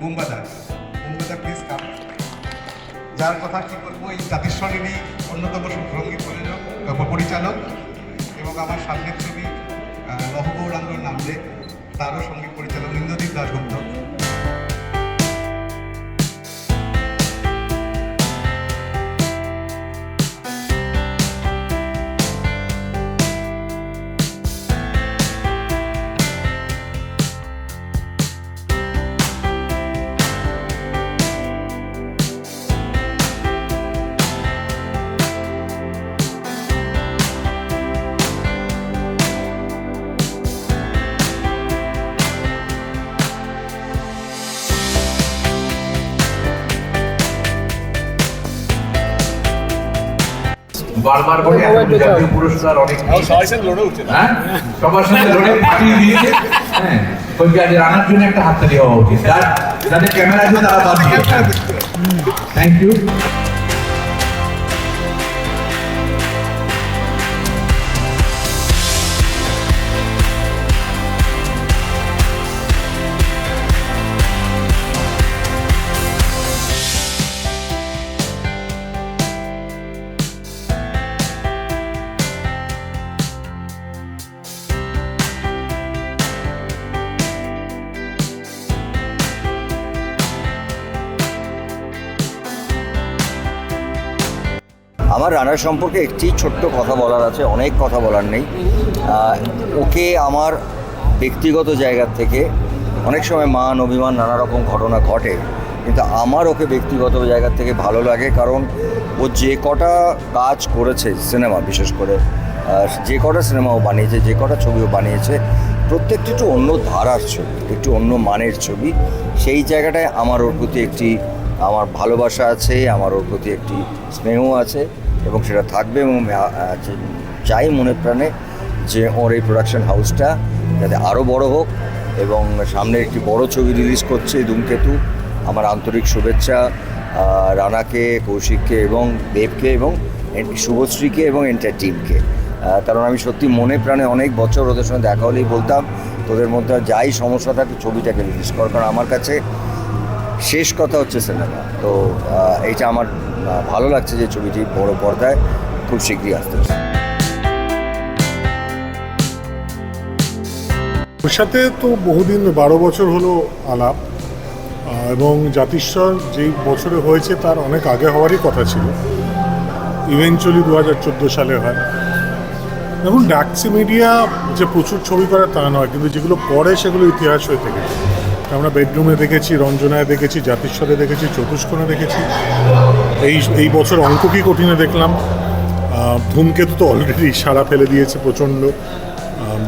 বুম্বাদা মুম্বাদা please come যার কথা কি বলব, এই জাতিস্বরেরই অন্যতম সংগীত প্রযোজক পরিচালক এবং আমার সামনের ছবি লহগৌরাঙ্গর নামলে তারও সংগীত পরিচালক ইন্দ্রদীপ দাশগুপ্ত। বারবার করে জাতীয় পুরস্কার অনেক সবার সাথে লড়ে হ্যাঁ? সবার সাথে লড়ে পাঠিয়ে দিয়েছে হ্যাঁ। বলছি আজ রানার জন্য একটা হাততালি হওয়া উচিত। যাদের ক্যামেরা আছে তারা বাদ দিয়ে। থ্যাংক ইউ আমার রানার সম্পর্কে একটি ছোট্ট কথা বলার আছে, অনেক কথা বলার নেই। ওকে আমার ব্যক্তিগত জায়গার থেকে অনেক সময় মান, অভিমান নানা রকম ঘটনা ঘটে, কিন্তু আমার ওকে ব্যক্তিগত জায়গার থেকে ভালো লাগে কারণ ও যে কটা কাজ করেছে সিনেমা, বিশেষ করে যে কটা সিনেমা ও বানিয়েছে, যে কটা ছবি ও বানিয়েছে, প্রত্যেকটি একটু অন্য ধারার ছবি, একটু অন্য মানের ছবি। সেই জায়গাটায় আমার ওর প্রতি একটি, আমার ভালোবাসা আছে, আমার ওর প্রতি একটি স্নেহ আছে। এবং সেটা থাকবে এবং চাই মনে প্রাণে যে ওর এই প্রোডাকশন হাউসটা যাতে আরও বড় হোক এবং সামনে একটি বড় ছবি রিলিজ করছে ধূমকেতু। আমার আন্তরিক শুভেচ্ছা রানাকে, কৌশিককে এবং দেবকে এবং শুভশ্রীকে এবং এন্টার টিমকে কারণ আমি সত্যি মনে প্রাণে অনেক বছর ওদের সঙ্গে দেখা হলেই বলতাম, তোদের মধ্যে যাই সমস্যা থাকে ছবিটাকে রিলিজ কর। কারণ আমার কাছে শেষ কথা হচ্ছে সিনেমা। তো এইটা আমার ভালো লাগছে যে ছবিটি বড় পর্দায় খুব শীঘ্রই আসতে ওর সাথে তো বহুদিন, বারো বছর হলো আলাপ এবং জাতিস্বর যেই বছরে হয়েছে তার অনেক আগে হওয়ারই কথা ছিল। ইভেনচুয়ালি দু হাজার চোদ্দ সালে হয়। দেখুন, ডাকসি মিডিয়া যে প্রচুর ছবি করে তা নয়, কিন্তু যেগুলো করে সেগুলো ইতিহাস হয়ে থেকেছে আমরা বেডরুমে দেখেছি, রঞ্জনায় দেখেছি, জাতিস্বরে দেখেছি, চতুষ্কোণে দেখেছি। এই এই বছর অঙ্ক কি কঠিনে দেখলাম? ধূমকেতু তো অলরেডি সারা ফেলে দিয়েছে প্রচণ্ড।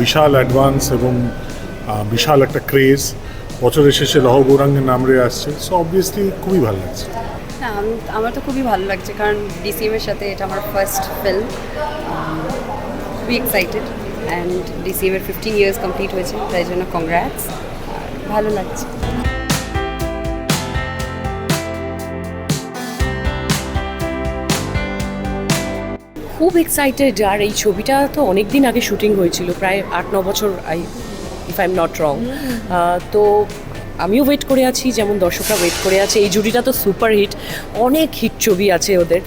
বিশাল অ্যাডভান্স এবং বিশাল একটা ক্রেজ বছরের শেষে লহ গৌরাঙ্গের নাম রে আসছে। সো অবভিয়াসলি খুবই ভালো লাগছে। হ্যাঁ আমি, আমার তো খুবই ভালো লাগছে কারণ ডিসিএম এর সাথে এটা আমার ফার্স্ট ফিল্ম খুবই এক্সাইটেড অ্যান্ড ডিসিএম এর ফিফটিন ইয়ার্স কমপ্লিট হয়েছে। তাই জন্য কংগ্রাটস ভালো লাগছে। খুব এক্সাইটেড আর এই ছবিটা তো অনেক দিন আগে শুটিং হয়েছিল প্রায় আট ন বছর I if I am not wrong তো আমিও ওয়েট করে আছি যেমন দর্শকরা ওয়েট করে আছে। এই জুটিটা তো সুপার হিট অনেক হিট ছবি আছে ওদের।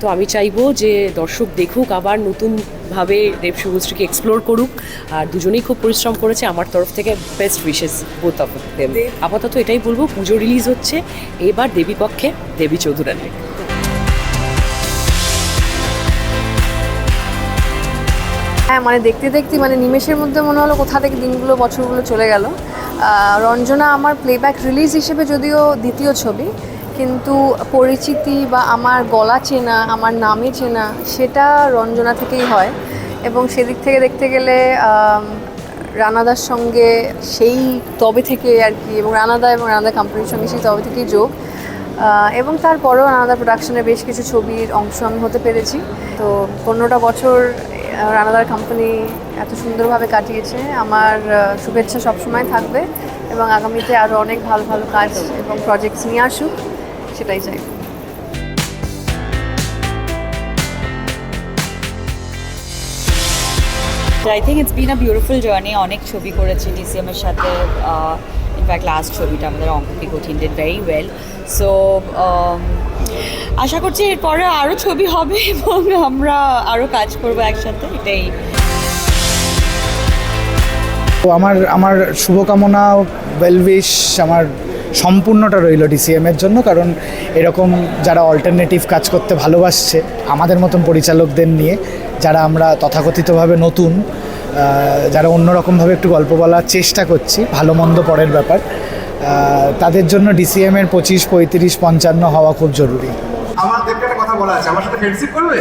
তো আমি চাইব যে দর্শক দেখুক আবার নতুনভাবে দেব শুভশ্রীকে এক্সপ্লোর করুক। আর দুজনেই খুব পরিশ্রম করেছে আমার তরফ থেকে best wishes both of them আপাতত এটাই বলব পুজো রিলিজ হচ্ছে। এবার দেবী পক্ষে দেবী চৌধুরানী। হ্যাঁ মানে দেখতে দেখতে মানে নিমেষের মধ্যে মনে হলো কোথা থেকে দিনগুলো বছরগুলো চলে গেল। রঞ্জনা আমার প্লেব্যাক রিলিজ হিসেবে যদিও দ্বিতীয় ছবি, কিন্তু পরিচিতি বা আমার গলা চেনা, আমার নামে চেনা, সেটা রঞ্জনা থেকেই হয়। এবং সেদিক থেকে দেখতে গেলে রানাদার সঙ্গে সেই তবে থেকে আর কি, এবং রানাদা এবং রানাদা কোম্পানির সঙ্গে সেই তবে থেকেই যোগ। এবং তারপরেও রানাদা প্রোডাকশনের বেশ কিছু ছবির অংশ আমি হতে পেরেছি। তো পনেরোটা বছর রানাদার কোম্পানি এত সুন্দরভাবে কাটিয়েছে। আমার শুভেচ্ছা সবসময় থাকবে এবং আগামীতে আরও অনেক ভালো ভালো কাজ এবং প্রজেক্টস নিয়ে আসুক, সেটাই চাই। I think it's been a beautiful journey অনেক ছবি করেছি ডিসিএম এর সাথে ইনফ্যাক্ট লাস্ট ছবিটা আমাদের অঙ্কটি কঠিন ডিড ভেরি ওয়েল সো আশা করছি এরপরে আরও ছবি হবে এবং আমরা আরও কাজ করব একসাথে, এটাই। তো আমার আমার শুভকামনা ওয়েলউইশ আমার সম্পূর্ণটা রইল ডিসিএমের জন্য, কারণ এরকম যারা অল্টারনেটিভ কাজ করতে ভালোবাসছে, আমাদের মতন পরিচালকদের নিয়ে, যারা আমরা তথাকথিতভাবে নতুন যারা অন্যরকমভাবে একটু গল্প বলার চেষ্টা করছি, ভালো মন্দ পরের ব্যাপার তাদের জন্য ডিসিএমের পঁচিশ পঁয়ত্রিশ পঞ্চান্ন হওয়া খুব জরুরি। আমার দেখতে একটা কথা বলা আছে আমার সাথে ফ্রেন্ডশিপ করবে?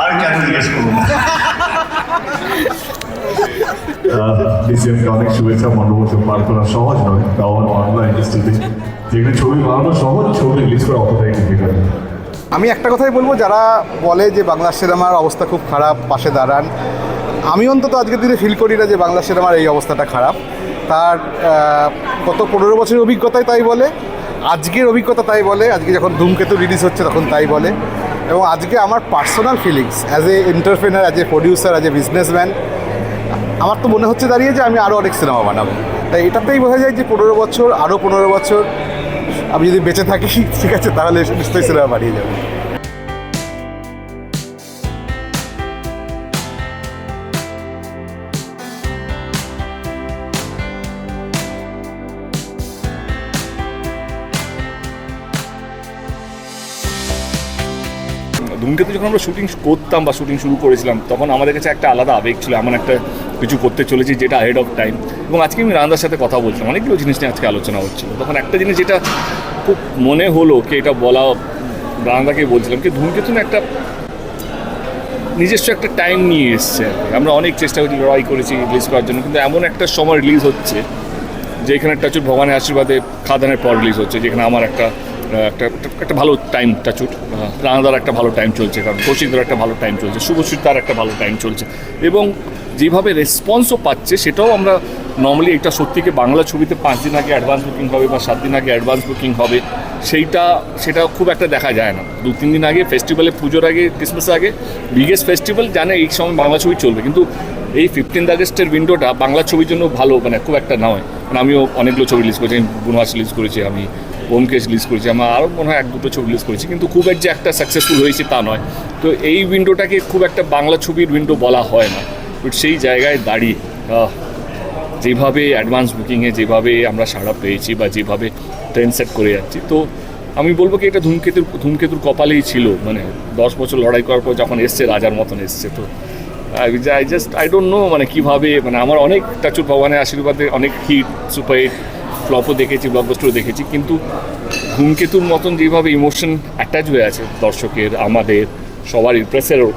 আর কেন জিজ্ঞেস করব ডিসিএমকে অনেক শুভেচ্ছা মণ্ডপবছর পার করা সহজ নয় তাও ইন্ডাস্ট্রিতে যেখানে ছবি বানানো সহজ ছবি রিলিজ করা অতটাই ডিফিকাল্ট আমি একটা কথাই বলব যারা বলে যে বাংলা সিনেমার অবস্থা খুব খারাপ পাশে দাঁড়ান আমি অন্তত আজকের দিনে ফিল করি না যে বাংলা সিনেমার এই অবস্থাটা খারাপ। তার গত পনেরো বছরের অভিজ্ঞতাই তাই বলে, আজকের অভিজ্ঞতা তাই বলে, আজকে যখন ধূমকেতু রিলিজ হচ্ছে তখন তাই বলে। এবং আজকে আমার personal feelings as a entrepreneur as a producer as a businessman আমার তো মনে হচ্ছে দাঁড়িয়ে যে আমি আরও অনেক সিনেমা বানাবো। তাই এটাতেই বোঝা যায় যে পনেরো বছর আরও পনেরো বছর, আমি যদি বেঁচে থাকি, ঠিক আছে, তাহলে নিশ্চয়ই সিনেমা বাড়িয়ে যাব ধূমকেতু যখন আমরা শুটিং করতাম বা শুটিং শুরু করেছিলাম, তখন আমাদের কাছে একটা আলাদা আবেগ ছিল, এমন একটা কিছু করতে চলেছি যেটা হেড অফ টাইম এবং আজকে আমি রান্দার সাথে কথা বলছিলাম, অনেকগুলো জিনিস নিয়ে আজকে আলোচনা হচ্ছিল। তখন একটা জিনিস যেটা খুব মনে হলো কি এটা বলা রান্দাকে বলছিলাম কি ধূমকেতু একটা নিজস্ব একটা টাইম নিয়ে এসছে আমরা অনেক চেষ্টা করেছি, লড়াই করেছি রিলিজ করার জন্য, কিন্তু এমন একটা সময় রিলিজ হচ্ছে যেখানে একটা টাচুর ভগবানের আশীর্বাদে খাদানের পর রিলিজ হচ্ছে, যেখানে আমার একটা একটা একটা- ভালো টাইম টাচুর রানাদার একটা ভালো টাইম চলছে, কারণ কৌশিকদার একটা ভালো টাইম চলছে শুভশ্রী তার একটা ভালো টাইম চলছে। এবং যেভাবে রেসপন্সও পাচ্ছে, সেটাও আমরা নর্মালি এটা সত্যিকে বাংলা ছবিতে পাঁচ দিন আগে অ্যাডভান্স বুকিং হবে বা সাত দিন আগে অ্যাডভান্স বুকিং হবে, সেইটা সেটা খুব একটা দেখা যায় না। দু, তিন দিন আগে ফেস্টিভ্যালে পুজোর আগে ক্রিসমাসের আগে বিগেস্ট ফেস্টিভ্যাল জানে এই সময় বাংলা ছবি চলবে। কিন্তু এই ফিফটিন্থ আগস্টের উইন্ডোটা বাংলা ছবির জন্য ভালো মানে খুব একটা নয়। মানে আমিও অনেকগুলো ছবি রিলিজ করেছি বুনওয়াস রিলিজ করেছি, আমি ওমকেশ রিলিজ করেছি। আমার আরও মনে হয় এক দুটো ছবি রিলিজ করেছি, কিন্তু খুব এক যে একটা সাকসেসফুল হয়েছে তা নয়। তো এই উইন্ডোটাকে খুব একটা বাংলা ছবির উইন্ডো বলা হয় না। বাট সেই জায়গায় দাঁড়িয়ে যেভাবে অ্যাডভান্স বুকিংয়ে যেভাবে আমরা সাড়া পেয়েছি বা যেভাবে ট্রেন সেট করে যাচ্ছি, তো আমি বলব কি এটা ধূমকেতুর ধূমকেতুর কপালেই ছিল। মানে দশ বছর লড়াই করার পর যখন এসছে, রাজার মতন এসছে, তো I just I don't know মানে কীভাবে মানে আমার অনেক টাচুর ভগবানের আশীর্বাদে অনেক হিট সুপার হিট ফ্লপও দেখেছি ব্লকবাস্টারও দেখেছি, কিন্তু ধূমকেতুর মতন যেভাবে ইমোশন অ্যাটাচ হয়ে আছে দর্শকের, আমাদের, সবার ইমপ্রেসেরও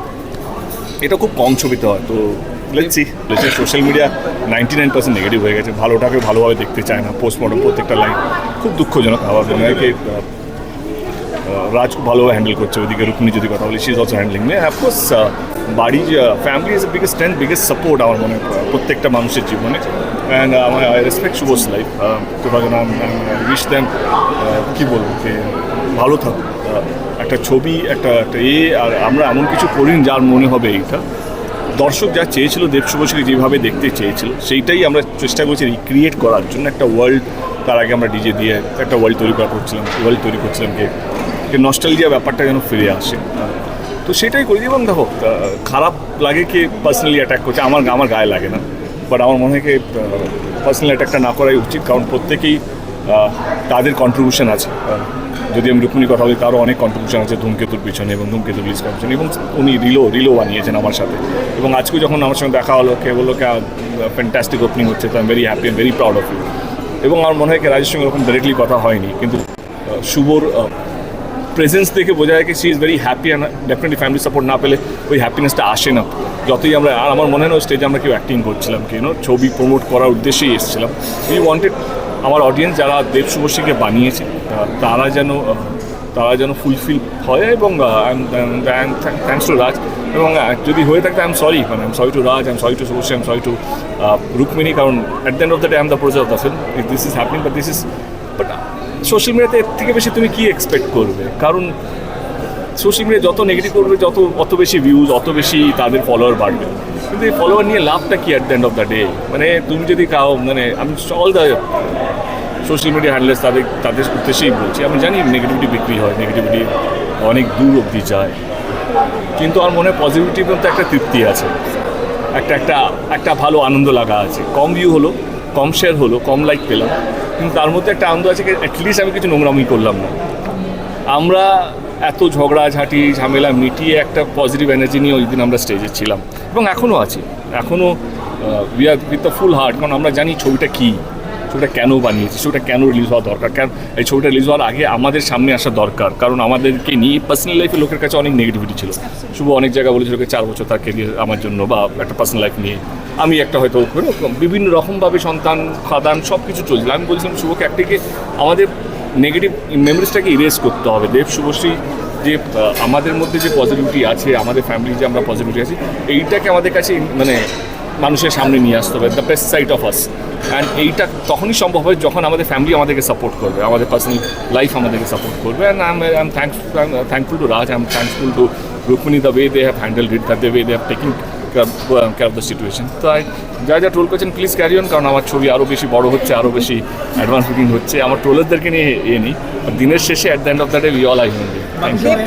এটা খুব কম ছবিতে হয়। তো let's see social media ninety nine percent negative হয়ে গেছে। ভালোটাকে ভালোভাবে দেখতে চায় না পোস্টমর্টম প্রত্যেকটা লাইন খুব দুঃখজনক, আবার মনে রাজ খুব ভালোভাবে হ্যান্ডেল করছে ওইদিকে রুক্মিণী যদি কথা বলি ইজ অলসো হ্যান্ডলিং মে অফকোর্স বাড়ি family is biggest strength biggest support আমার মনে প্রত্যেকটা মানুষের জীবনে। অ্যান্ড আমার আই রেসপেক্ট শুভস লাইফ তো উইশ দেন কী বলব, যে ভালো থাকুক। একটা ছবি, একটা একটা এ, আর আমরা এমন কিছু করিনি যার মনে হবে এইটা। দর্শক যা চেয়েছিল, দেব শুভশ্রী যেভাবে দেখতে চেয়েছিল, সেইটাই আমরা চেষ্টা করছি রিক্রিয়েট করার জন্য। একটা ওয়ার্ল্ড তার আগে আমরা ডিজে দিয়ে একটা ওয়ার্ল্ড তৈরি করা করছিলাম ওয়ার্ল্ড তৈরি করছিলাম যে নস্টালজিয়া ব্যাপারটা যেন ফিরে আসে। তো সেটাই করি এবং দেখো খারাপ লাগে কি পার্সোনালি অ্যাটাক করছে, আমার আমার গায়ে লাগে না। বাট আমার মনে হয় কি পার্সোনাল অ্যাটাকটা না করাই উচিত, কারণ প্রত্যেকেই তাদের কন্ট্রিবিউশন আছে। যদি আমি রুক্মিণী কথা বলি, তারও অনেক কন্ট্রিবিউশন আছে ধূমকেতুর পিছনে এবং ধূমকেতু রিলিজ করার পিছনে, এবং উনি রিলো রিলো বানিয়েছেন আমার সাথে। এবং আজকেও যখন আমার সঙ্গে দেখা হলো, কে বলল কে ফ্যান্টাস্টিক ওপেনিং হচ্ছে, তো I very happy very proud of you এবং আমার মনে হয় কি রাজের সঙ্গে ওরকম ডিরেক্টলি কথা হয়নি, কিন্তু শুভর প্রেজেন্স দেখে বোঝা যায় she is very happy and definitely family support না পেলে ওই হ্যাপিনেসটা আসে না। যতই আমরা, আর আমার মনে হয় স্টেজে আমরা কেউ অ্যাক্টিং করছিলাম কেন ছবি প্রমোট করার উদ্দেশ্যেই এসেছিলাম। উই ওয়ান্টেড আমার অডিয়েন্স যারা দেব শুভশ্রীকে বানিয়েছে তারা যেন তারা যেন ফুলফিল হয় এবং থ্যাংকস টু রাজ। এবং যদি হয়ে থাকে আই এম সরি মানে I am sorry to Raj I am sorry to Subhashree I am sorry to Rukmini কারণ at the end of the day I am the project of the film this is happening but this is but social মিডিয়াতে এর থেকে বেশি তুমি কি expect করবে? কারণ social media যত নেগেটিভ করবে, যত, অত বেশি ভিউজ অত বেশি তাদের ফলোয়ার বাড়বে। কিন্তু এই ফলোয়ার নিয়ে লাভটা কি at the end of the day মানে তুমি যদি কাও মানে আমি all the social media handles তাদের তাদের উদ্দেশ্যেই বলছি, আমি জানি নেগেটিভিটি বিক্রি হয় নেগেটিভিটি অনেক দূর অবধি যায়। কিন্তু আমার মনে হয় পজিটিভিটির মধ্যে একটা তৃপ্তি আছে। একটা একটা একটা ভালো আনন্দ লাগা আছে। কম ভিউ হলো, কম শেয়ার হলো, কম লাইক পেলাম। কিন্তু তার মধ্যে একটা আনন্দ আছে অ্যাটলিস্ট আমি কিছু নোংরামি করলাম না। আমরা এত ঝগড়াঝাঁটি, ঝামেলা মিটিয়ে একটা পজিটিভ এনার্জি নিয়ে ওই দিন আমরা স্টেজে ছিলাম। এবং এখনও আছি। এখনও we are with the full heart কারণ আমরা জানি ছবিটা কী। ছবিটা কেন বানিয়েছি? ছবিটা কেন রিলিজ হওয়া দরকার? কেন এই ছবিটা রিলিজ হওয়ার আগে আমাদের সামনে আসা দরকার। কারণ আমাদেরকে নিয়ে পার্সোনাল লাইফে লোকের কাছে অনেক নেগেটিভিটি ছিল। শুভ অনেক জায়গায় বলেছিল চার বছর তার কেরিয়ার আমার জন্য বা একটা পার্সোনাল লাইফ নিয়ে। আমি একটা হয়তো বিভিন্ন রকমভাবে সন্তান, খাদান সব কিছু চলছিল। আমি বলছিলাম, শুভকে একটাকে আমাদের নেগেটিভ মেমোরিজটাকে ইরেজ করতে হবে। দেব, শুভশ্রী, যে আমাদের মধ্যে যে পজিটিভিটি আছে, আমাদের ফ্যামিলি যে আমরা পজিটিভিটি আছি, এইটাকে আমাদের কাছে মানে মানুষের সামনে নিয়ে আসতে হবে the best side of us and এইটা তখনই সম্ভব হয় যখন আমাদের ফ্যামিলি আমাদেরকে সাপোর্ট করবে, আমাদের পার্সোনাল লাইফ আমাদেরকে সাপোর্ট করবে। And I am thanks thankful to Raj I am thankful to Rukmini the way they have handle it the way they have taking care of the situation তাই যা যা troll করছেন please carry on কারণ আমার ছবি আরও বেশি বড় হচ্ছে আরও বেশি অ্যাডভান্স বুকিং হচ্ছে। আমার ট্রোলারদেরকে নিয়ে এ নিই দিনের শেষে at the end of the day we all I thank you